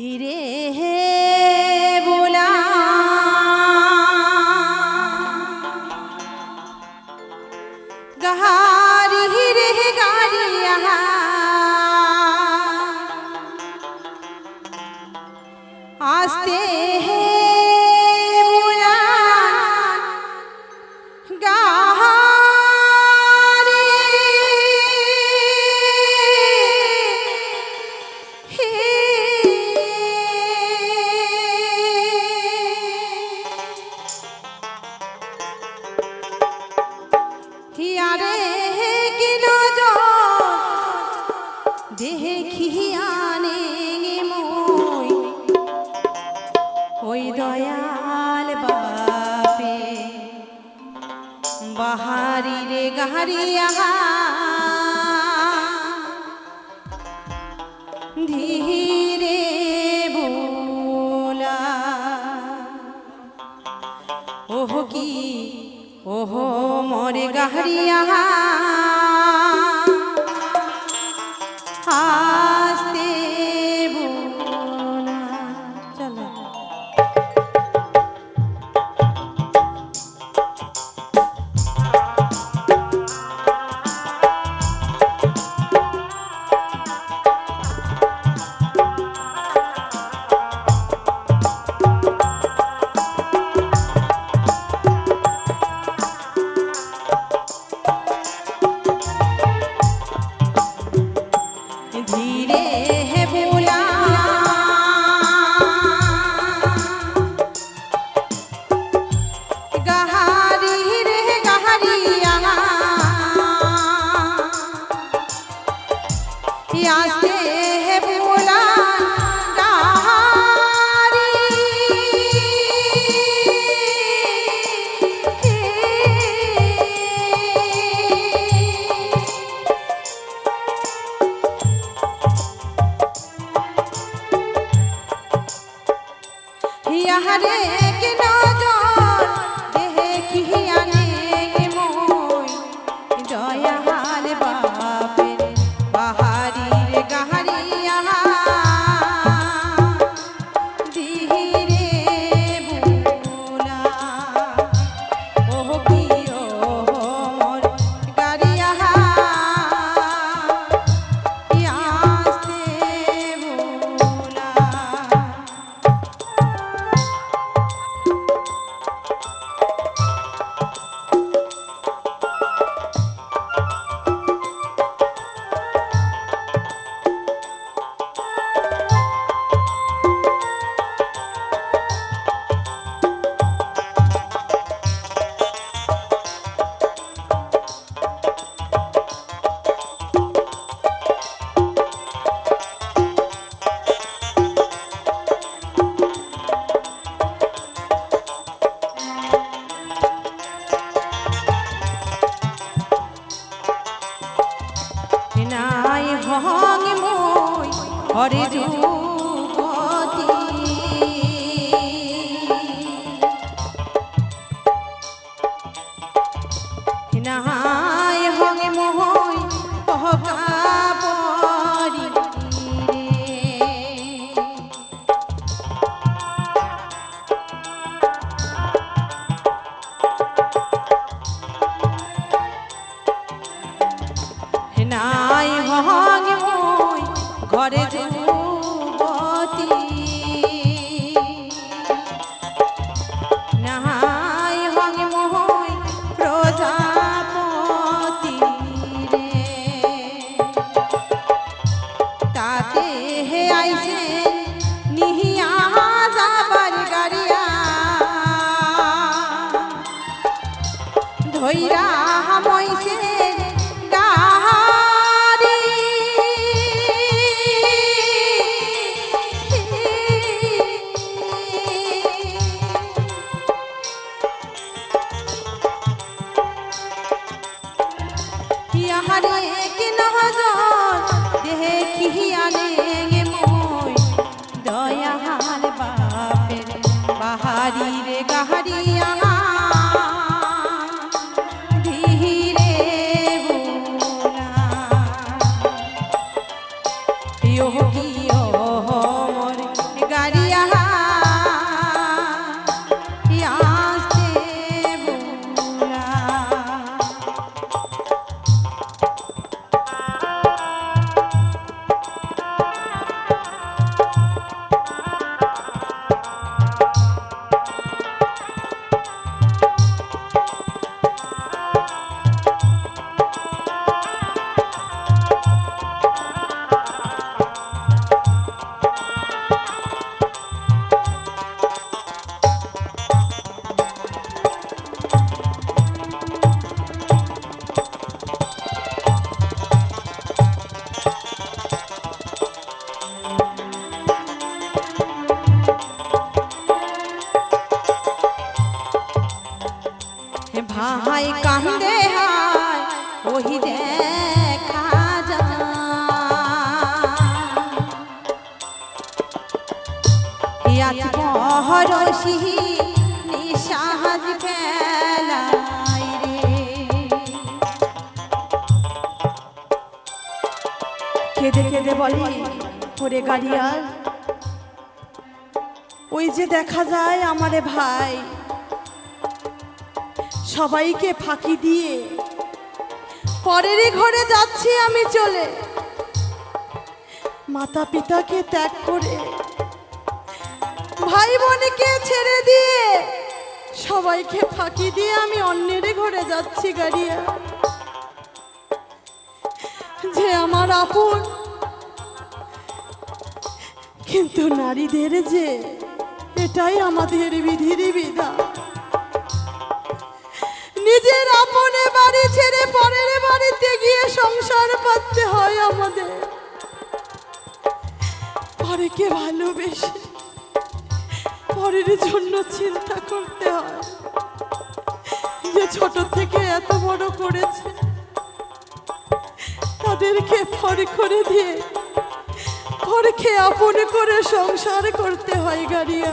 ধীরে দেখিয়ানে মই। ওই দয়াল বাহারি রে গাহারি আহা mío. ওই যে দেখা যায় আমারে ভাই, সবাইকে ফাঁকি দিয়ে পরেরই ঘরে যাচ্ছি আমি চলে। মাতা পিতাকে ত্যাগ করে ভাই বোনকে ছেড়ে দিয়ে? সবাইকে ফাঁকি দিয়ে আমি অন্যের ঘরে যাচ্ছি, গাড়িয়া। যে আমার আপন, কিন্তু নারীদের যে, এটাই আমাদের বিধির বিধা নিজের আপনে বাড়ি ছেড়ে পরের বাড়িতে গিয়ে সংসার পাততে হয় আমাদের। পরেকে ভালোবেসে পরের জন্য চিন্তা করতে হয়। যে ছোট থেকে এত বড় করেছে, তাদেরকে ফরে করে দিয়ে ফরকে আপন করে সংসার করতে হয় গাড়িয়া।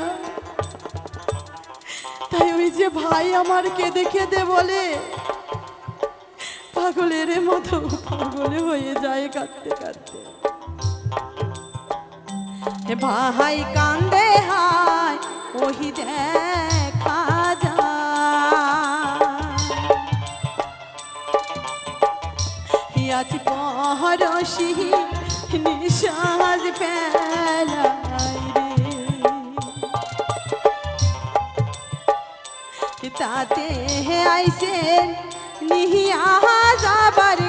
তাই ওই যে ভাই আমার কেঁদে কেঁদে বলে, পাগলের মতো পাগলে হয়ে যায় কাঁদতে কাঁদতে। হে ভাই কান্দে হায় ওহি দেখা আজ পহরসি নিশাজ পেলাই আইসেন নিহিয়া যাবার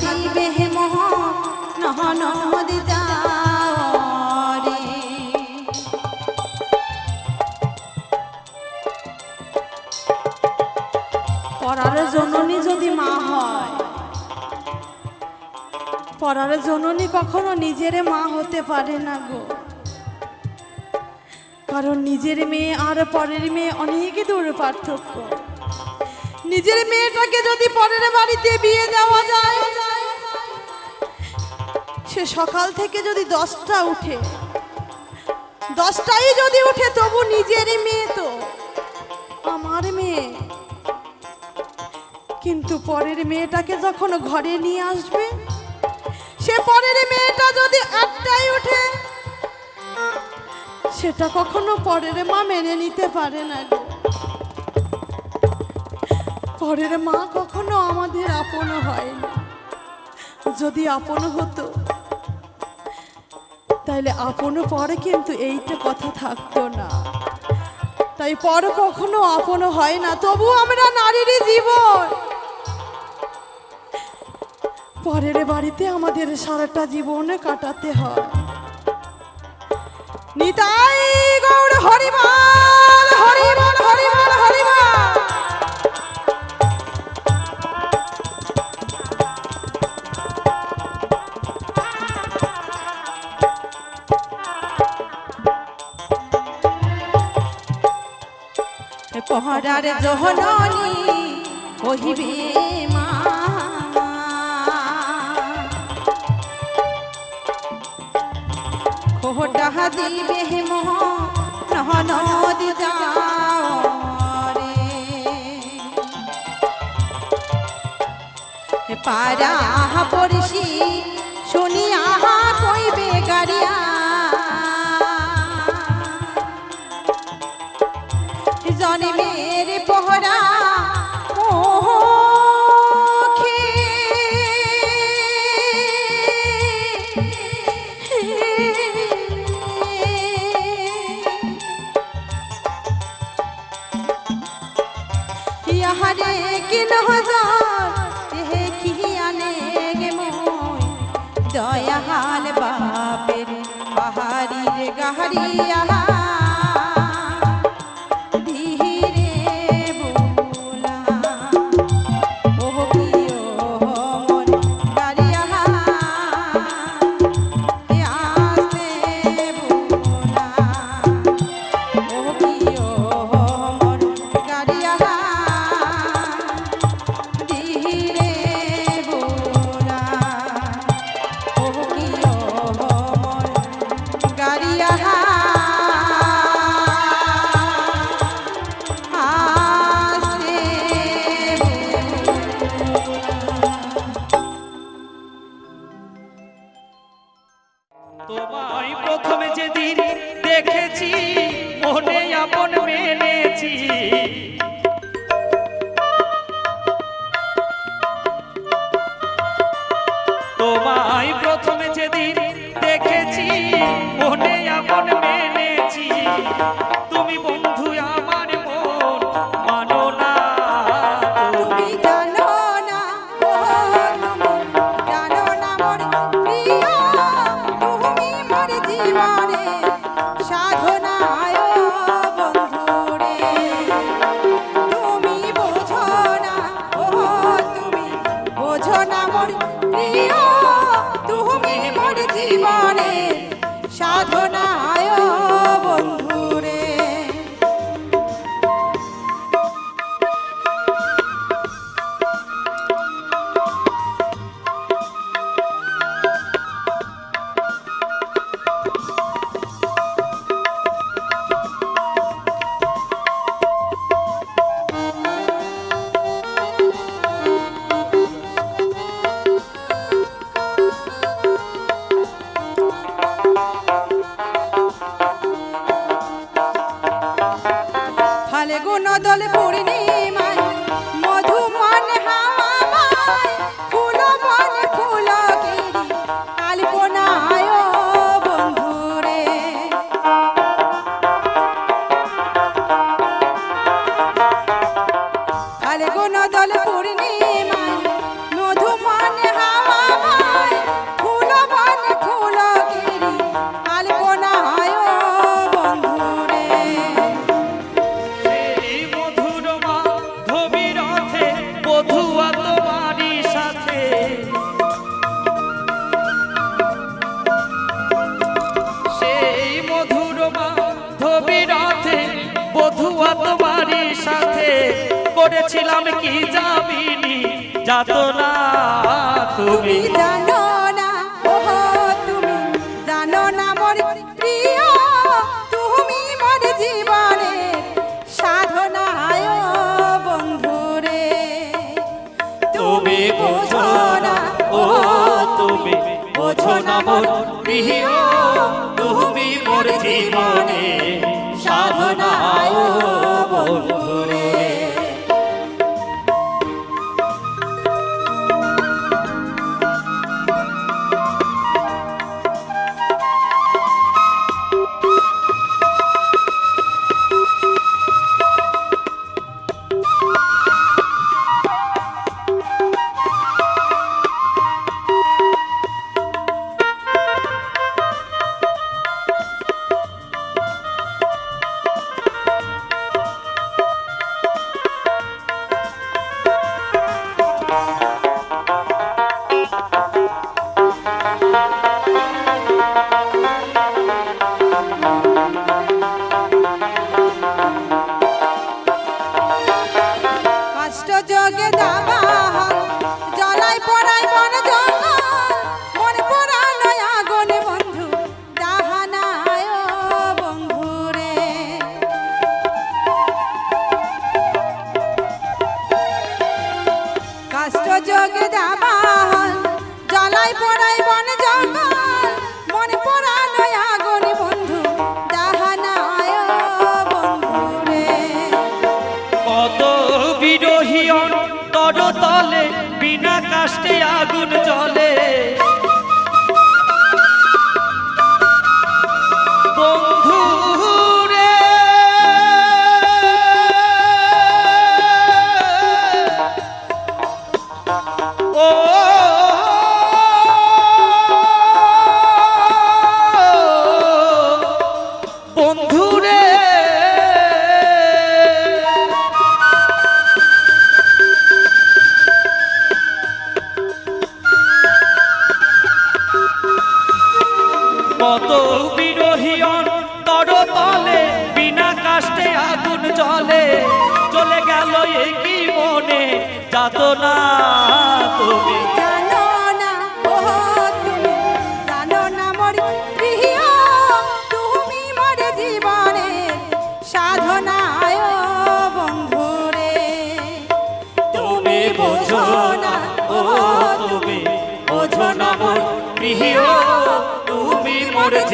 দিবে মোহ নদী পরার জননী যদি মা হয়, পরার জননী কখনো নিজের মা হতে পারে না গো। কারণ নিজের মেয়ে আর পরের মেয়ে অনেক দূর পার্থক্য। নিজের মেয়েটাকে যদি পরের বাড়িতে বিয়ে দেওয়া যায়, সে সকাল থেকে যদি দশটা উঠে, দশটাই যদি উঠে, তবু নিজের মেয়ে তো আমার মেয়ে। কিন্তু পরের মেয়েটাকে যখন ঘরে নিয়ে আসবে, সে পরের মেয়েটা যদি একটাই উঠে সেটা কখনো পরের মা মেনে নিতে পারে না পরের মা কখনো আমাদের আপন হয় না। যদি আপন হতো, তাইলে আপন পরে কিন্তু এইটা কথা থাকতো না। তাই পর কখনো আপন হয় না, তবু আমরা নারীরই জীবন। পরের বাড়িতে আমাদের সারাটা জীবন কাটাতে হয়। নিতাই গৌড় হরিমাল পহরার জহরণী কহিবে মা। খোহটা দিবে হেম নহনদি যাও রে পারা পড়ছি শুনিয়া কইবে গাড়িয়া। জনমে যাতনা তুমি জানো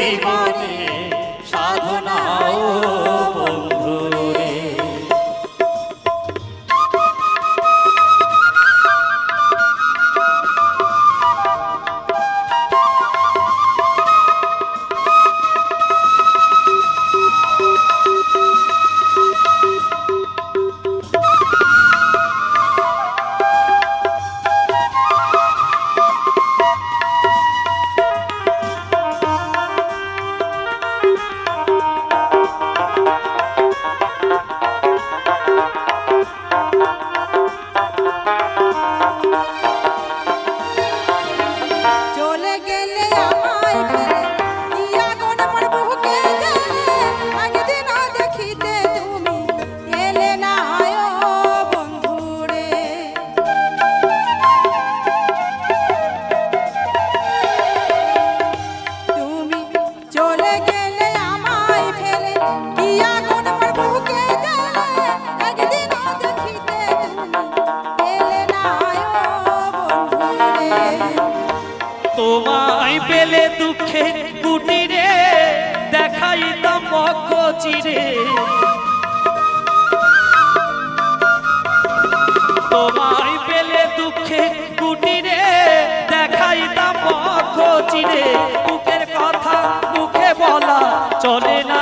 Haribo. দুঃখে কুটিরে দেখাইতাম মগজিরে তোমায় পেলে দুঃখে কুটিরে দেখাইতাম মগজিরে বুকের কথা মুখে বলা চলে না।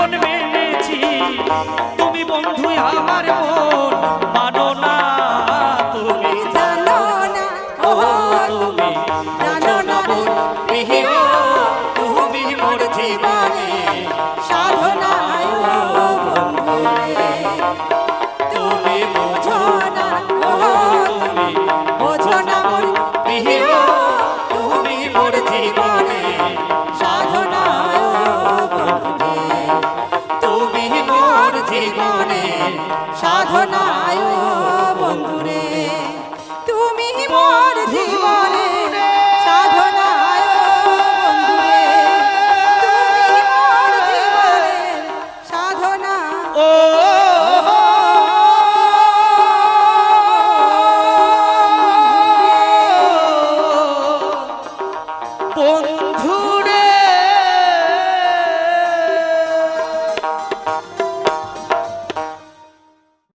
আপন মেনেছি। তুমি বন্ধু আমার মন মানো না।